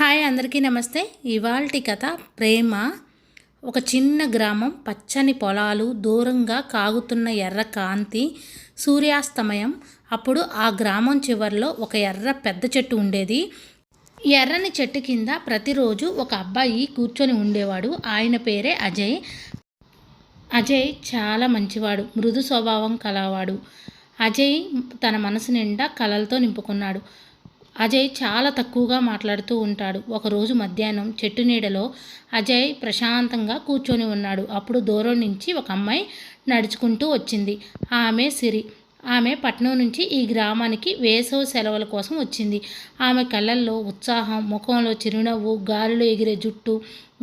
Hi అందరికీ నమస్తే. ఇవాల్టి కథ ప్రేమ. ఒక చిన్న గ్రామం పచ్చని పొలాలు దూరంగా కాగుతున్న ఎర్ర కాంతి సూర్యాస్తమయం. అప్పుడు ఆ గ్రామం చివరిలో ఒక ఎర్ర పెద్ద చెట్టు ఉండేది. ఎర్రని చెట్టు కింద ప్రతిరోజు ఒక అబ్బాయి కూర్చొని ఉండేవాడు. ఆయన పేరే అజయ్. అజయ్ చాలా మంచివాడు మృదు స్వభావం కలవాడు. అజయ్ తన మనసు నిండా కలలతో నింపుకున్నాడు. అజయ్ చాలా తక్కువగా మాట్లాడుతూ ఉంటాడు. ఒకరోజు మధ్యాహ్నం చెట్టు నీడలో అజయ్ ప్రశాంతంగా కూర్చొని ఉన్నాడు. అప్పుడు దూరం నుంచి ఒక అమ్మాయి నడుచుకుంటూ వచ్చింది. ఆమె సిరి. ఆమె పట్నం నుంచి ఈ గ్రామానికి వేసవ సెలవుల కోసం వచ్చింది. ఆమె కళ్ళల్లో ఉత్సాహం ముఖంలో చిరునవ్వు గాలిలో ఎగిరే జుట్టు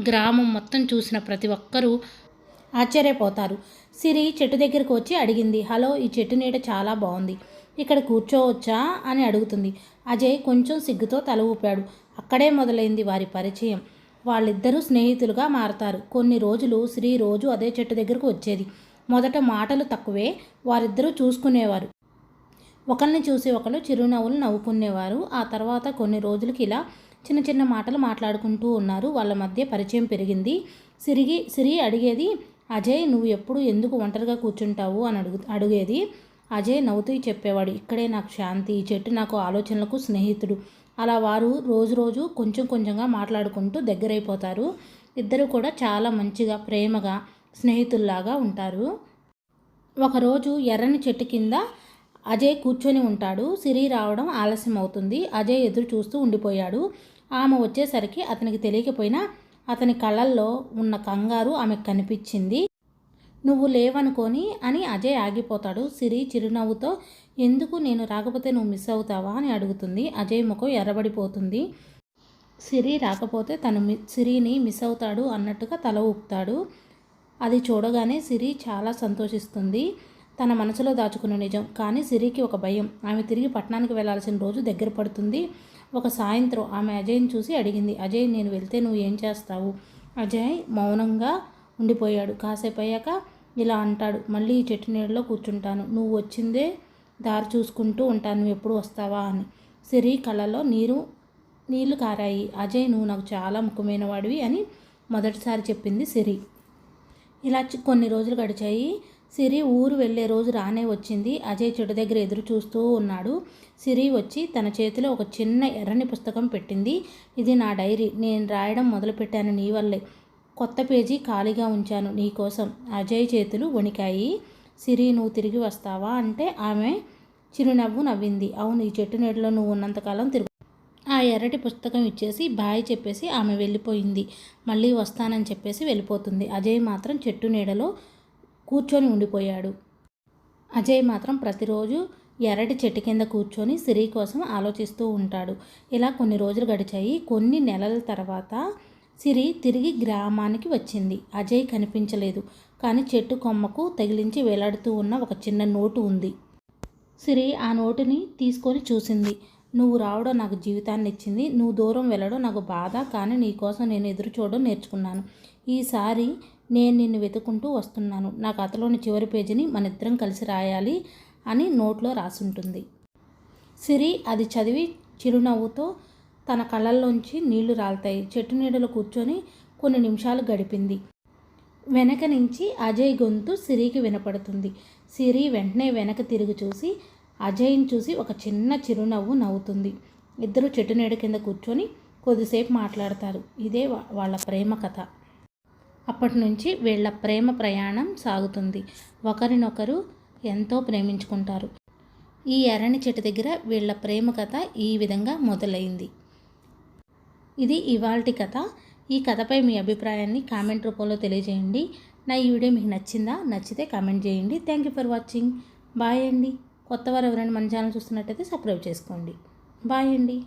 గ్రామం మొత్తం చూసిన ప్రతి ఒక్కరూ ఆశ్చర్యపోతారు. సిరి చెట్టు దగ్గరకు వచ్చి అడిగింది హలో ఈ చెట్టు నీడ చాలా బాగుంది. ఇక్కడ కూర్చోవచ్చా అని అడుగుతుంది. అజయ్ కొంచెం సిగ్గుతో తల ఊపాడు. అక్కడే మొదలైంది వారి పరిచయం. వాళ్ళిద్దరూ స్నేహితులుగా మారతారు. కొన్ని రోజులు శ్రీ రోజు అదే చెట్టు దగ్గరకు వచ్చేది. మొదట మాటలు తక్కువే వారిద్దరూ చూసుకునేవారు. ఒకరిని చూసి ఒకరు చిరునవ్వులు నవ్వుకునేవారు. ఆ తర్వాత కొన్ని రోజులకి ఇలా చిన్న చిన్న మాటలు మాట్లాడుకుంటూ ఉన్నారు. వాళ్ళ మధ్య పరిచయం పెరిగింది. సిరిగి సిరి అడిగేది అజయ్ నువ్వు ఎప్పుడు ఎందుకు ఒంటరిగా కూర్చుంటావు? అని అడుగు అడిగేది అజయ్ నవ్వుతూ చెప్పేవాడు ఇక్కడే నాకు శాంతి ఈ చెట్టు నాకు ఆలోచనలకు స్నేహితుడు అలా వారు రోజు రోజు కొంచెం కొంచెంగా మాట్లాడుకుంటూ దగ్గరైపోతారు. ఇద్దరు కూడా చాలా మంచిగా ప్రేమగా స్నేహితుల్లాగా ఉంటారు. ఒకరోజు ఎర్రని చెట్టు కింద అజయ్ కూర్చొని ఉంటాడు. సిరి రావడం ఆలస్యం అవుతుంది అజయ్ ఎదురు చూస్తూ ఉండిపోయాడు. ఆమె వచ్చేసరికి అతనికి తెలియకపోయినా అతని కళ్ళల్లో ఉన్న కంగారు ఆమెకు కనిపించింది. నువ్వు లేవనుకొని అని అజయ్ ఆగిపోతాడు. సిరి చిరునవ్వుతో ఎందుకు నేను రాకపోతే నువ్వు మిస్ అవుతావా? అని అడుగుతుంది. అజయ్ ముఖం ఎర్రబడిపోతుంది. సిరి రాకపోతే తను మి సిరిని మిస్ అవుతాడు అన్నట్టుగా తల ఊపుతాడు. అది చూడగానే సిరి చాలా సంతోషిస్తుంది. తన మనసులో దాచుకున్న నిజం. కానీ సిరికి ఒక భయం. ఆమె తిరిగి పట్టణానికి వెళ్ళాల్సిన రోజు దగ్గర పడుతుంది. ఒక సాయంత్రం ఆమె అజయ్ని చూసి అడిగింది అజయ్ నేను వెళ్తే నువ్వు ఏం చేస్తావు? అజయ్ మౌనంగా ఉండిపోయాడు. కాసేపు అయ్యాక ఇలా అంటాడు. మళ్ళీ ఈ చెట్టు నీడలో కూర్చుంటాను. నువ్వు వచ్చిందే దారి చూసుకుంటూ ఉంటాను. నువ్వు ఎప్పుడు వస్తావా అని. సిరి కళ్ళలో నీరు నీళ్ళు కారాయి. అజయ్ నువ్వు నాకు చాలా ముఖ్యమైన వాడివి అని మొదటిసారి చెప్పింది సిరి. ఇలా కొన్ని రోజులు గడిచాయి. సిరి ఊరు వెళ్ళే రోజు రానే వచ్చింది. అజయ్ చెట్టు దగ్గర ఎదురు చూస్తూ ఉన్నాడు. సిరి వచ్చి తన చేతిలో ఒక చిన్న ఎర్రని పుస్తకం పెట్టింది. ఇది నా డైరీ. నేను రాయడం మొదలుపెట్టాను నీ వల్లే. కొత్త పేజీ ఖాళీగా ఉంచాను నీకోసం అజయ్ చేతులు వణికాయి. సిరి నువ్వు తిరిగి వస్తావా? అంటే ఆమె చిరునవ్వు నవ్వింది. అవును ఈ చెట్టు నీడలో నువ్వు ఉన్నంతకాలం తిరుగు. ఆ ఎర్రటి పుస్తకం ఇచ్చేసి బాయ్ చెప్పేసి ఆమె వెళ్ళిపోయింది. మళ్ళీ వస్తానని చెప్పేసి వెళ్ళిపోతుంది. అజయ్ మాత్రం చెట్టు నీడలో కూర్చొని ఉండిపోయాడు. అజయ్ మాత్రం ప్రతిరోజు ఎర్రటి చెట్టు కింద కూర్చొని సిరి కోసం ఆలోచిస్తూ ఉంటాడు. ఇలా కొన్ని రోజులు గడిచాయి. కొన్ని నెలల తర్వాత సిరి తిరిగి గ్రామానికి వచ్చింది. అజయ్ కనిపించలేదు. కానీ చెట్టు కొమ్మకు తగిలించి వేలాడుతూ ఉన్న ఒక చిన్న నోటు ఉంది. సిరి ఆ నోటుని తీసుకొని చూసింది. నువ్వు రావడం నాకు జీవితాన్ని ఇచ్చింది. నువ్వు దూరం వెళ్ళడం నాకు బాధ. కానీ నీకోసం నేను ఎదురు చూడడం నేర్చుకున్నాను. ఈసారి నేను నిన్ను వెతుకుంటూ వస్తున్నాను. నా కథలోని చివరి పేజీని మన ఇద్దరం కలిసి రాయాలి అని నోట్లో రాసుంటుంది. సిరి అది చదివి చిరునవ్వుతో తన కళ్ళల్లోంచి నీళ్ళు రాలుతాయి. చెట్టు నీడలో కూర్చొని కొన్ని నిమిషాలు గడిపింది. వెనక నుంచి అజయ్ గొంతు సిరికి వినపడుతుంది. సిరి వెంటనే వెనక తిరిగి చూసి అజయ్ని చూసి ఒక చిన్న చిరునవ్వు నవ్వుతుంది. ఇద్దరు చెట్టు నీడ కింద కూర్చొని కొద్దిసేపు మాట్లాడతారు. ఇదే వాళ్ళ ప్రేమ కథ. అప్పటి నుంచి వీళ్ళ ప్రేమ ప్రయాణం సాగుతుంది. ఒకరినొకరు ఎంతో ప్రేమించుకుంటారు. ఈ ఎర్రని చెట్టు దగ్గర వీళ్ళ ప్రేమ కథ ఈ విధంగా మొదలైంది. ఇది ఇవాల్టి కథ. ఈ కథపై మీ అభిప్రాయాన్ని కామెంట్ రూపంలో తెలియజేయండి. నా ఈ వీడియో మీకు నచ్చిందా? నచ్చితే కామెంట్ చేయండి. Thank you for watching bye అండి. కొత్త వారు ఎవరైనా మన ఛానల్ చూస్తున్నట్టయితే సబ్స్క్రైబ్ చేసుకోండి. బాయ్ అండి.